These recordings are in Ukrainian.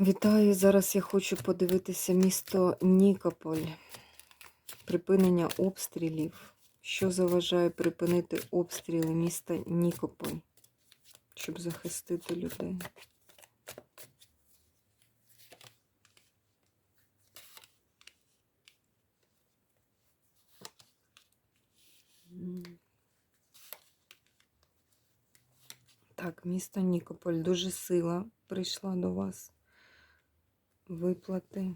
Вітаю! Зараз я хочу подивитися місто Нікополь. Припинення обстрілів. Що заважає припинити обстріли міста Нікополь, щоб захистити людей? Так, місто Нікополь. Дуже сила прийшла до вас. Виплати.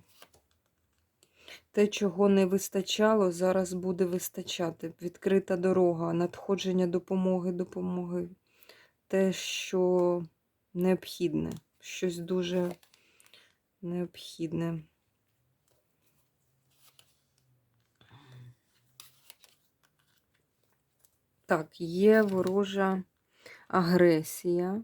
Те, чого не вистачало, зараз буде вистачати. Відкрита дорога, надходження допомоги, допомоги. Те, що необхідне, щось дуже необхідне. Так, є ворожа агресія.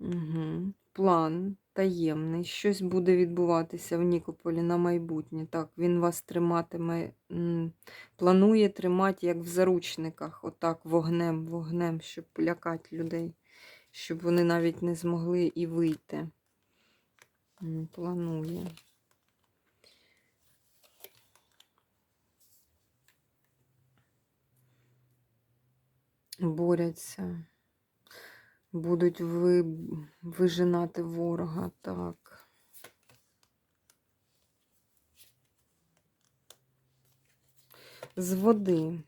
Угу. План таємний. Щось буде відбуватися в Нікополі на майбутнє. Так, він вас триматиме, планує тримати як в заручниках, отак, вогнем, вогнем, щоб лякати людей, щоб вони навіть не змогли і вийти. Планує. Борються. Будуть ви, вижинати ворога, так. З води.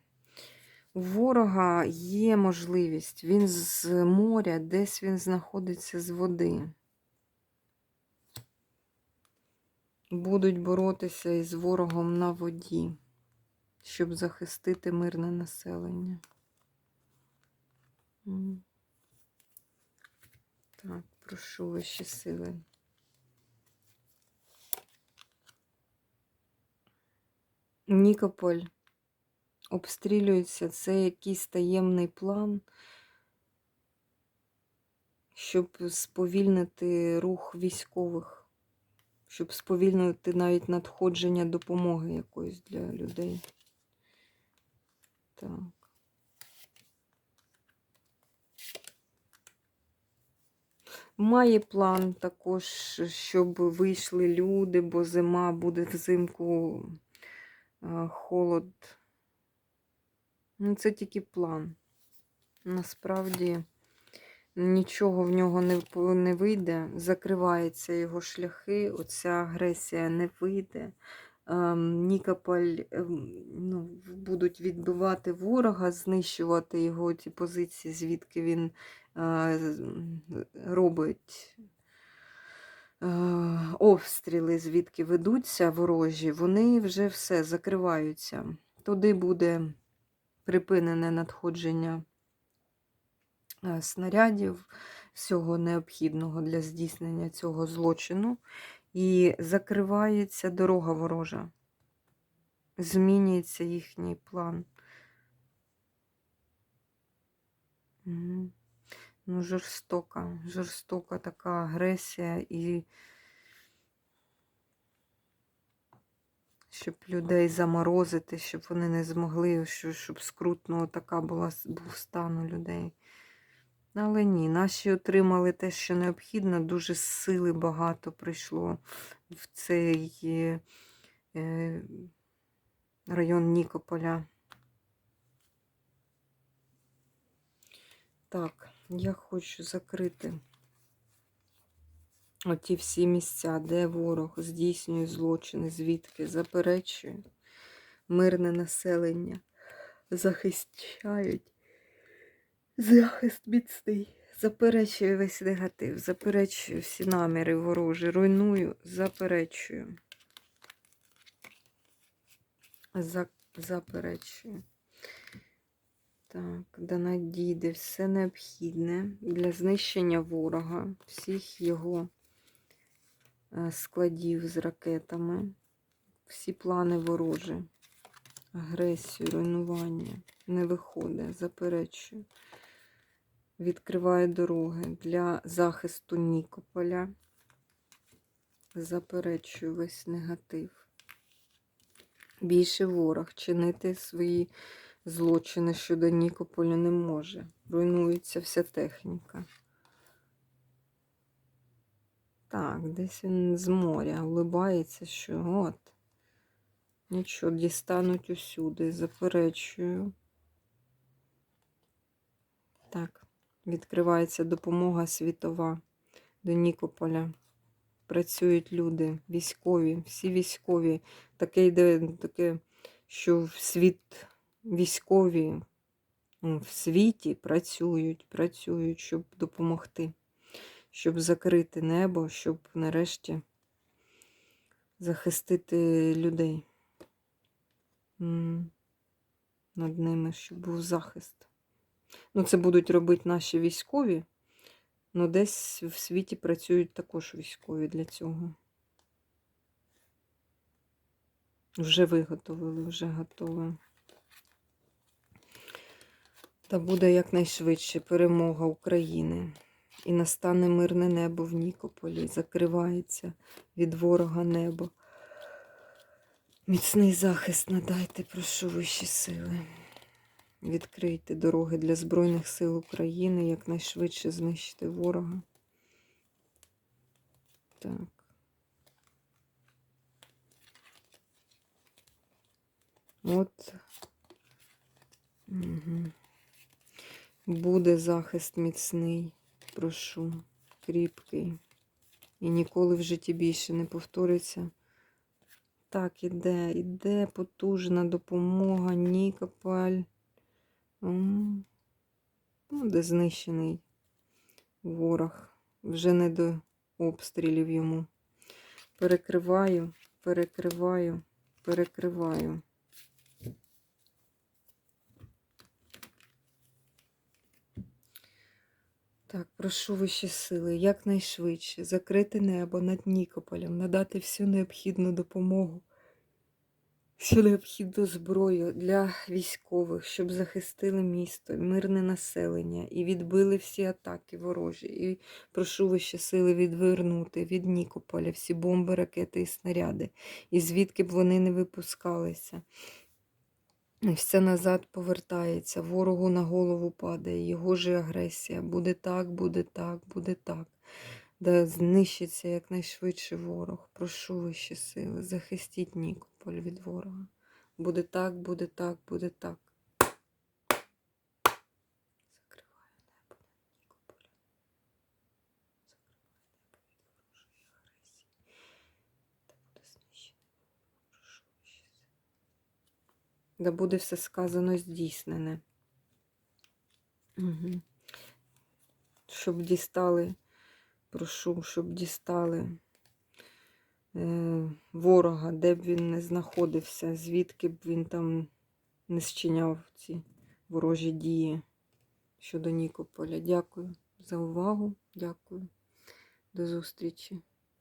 У ворога є можливість. Він з моря, десь він знаходиться з води. Будуть боротися із ворогом на воді, щоб захистити мирне населення. Так, прошу ваші сили. Нікополь обстрілюється. Це якийсь таємний план, щоб сповільнити рух військових, щоб сповільнити навіть надходження допомоги якоїсь для людей. Так. Має план також, щоб вийшли люди, бо зима буде взимку е, холод. Ну, це тільки план. Насправді нічого в нього не, не вийде, закриваються його шляхи, оця агресія не вийде. Ем, Нікополь ем, ну, будуть відбивати ворога, знищувати його ті позиції, звідки він е, робить е, обстріли, звідки ведуться ворожі, вони вже все закриваються. Туди буде припинене надходження е, снарядів, всього необхідного для здійснення цього злочину. І закривається дорога ворожа. Змінюється їхній план. Ну, жорстока, жорстока така агресія і щоб людей заморозити, щоб вони не змогли, щоб скрутно така була був стан у людей. Але ні, наші отримали те, що необхідно. Дуже сили багато прийшло в цей е, е, район Нікополя. Так, я хочу закрити оті всі місця, де ворог здійснює злочини, звідки заперечує мирне населення, захищають. Захист міцний. Заперечую весь негатив, заперечую всі наміри ворожі, руйную, заперечую. За, заперечую. Так, да надійде все необхідне для знищення ворога, всіх його е, складів з ракетами, всі плани ворожі, агресію, руйнування не виходить, заперечую. Відкриває дороги для захисту Нікополя. Заперечую весь негатив. Більше ворог чинити свої злочини щодо Нікополя не може. Руйнується вся техніка. Так, десь він з моря улибається, що от. Нічого, дістануть усюди, заперечую. Так, відкривається допомога світова до Нікополя. Працюють люди, військові, всі військові. Таке йде, таке, що в світ військові в світі працюють, працюють, щоб допомогти, щоб закрити небо, щоб нарешті захистити людей. Над ними, щоб був захист. Ну, це будуть робити наші військові. Ну, десь в світі працюють також військові для цього. Вже виготовили, вже готове. Та буде якнайшвидше перемога України. І настане мирне небо в Нікополі. Закривається від ворога небо. Міцний захист надайте, прошу вищі сили. Відкрийте дороги для Збройних сил України, якнайшвидше знищити ворога. Так. От. Угу. Буде захист міцний, прошу, кріпкий. І ніколи в житті більше не повториться. Так, іде, іде потужна допомога, Нікополь. Ну, де знищений ворог. Вже не до обстрілів йому. Перекриваю, перекриваю, перекриваю. Так, прошу вищі сили, якнайшвидше закрити небо над Нікополем, надати всю необхідну допомогу, всю необхідну зброю для військових, щоб захистили місто, мирне населення і відбили всі атаки ворожі. І прошу вищі сили відвернути від Нікополя всі бомби, ракети і снаряди, і звідки б вони не випускалися. Все назад повертається, ворогу на голову падає, його же агресія. Буде так, буде так, буде так. Да знищиться якнайшвидше ворог. Прошу вищі сили, захистіть Нікополь від ворога. Буде так, буде так, буде так. Закриваю небо над Нікополем. Закриваю небо від ворожої агресії. Та буде знищений. Да буде все сказано здійснене. Угу. Щоб дістали, прошу, щоб дістали ворога, де б він не знаходився, звідки б він там не зчиняв ці ворожі дії щодо Нікополя. Дякую за увагу. Дякую. До зустрічі.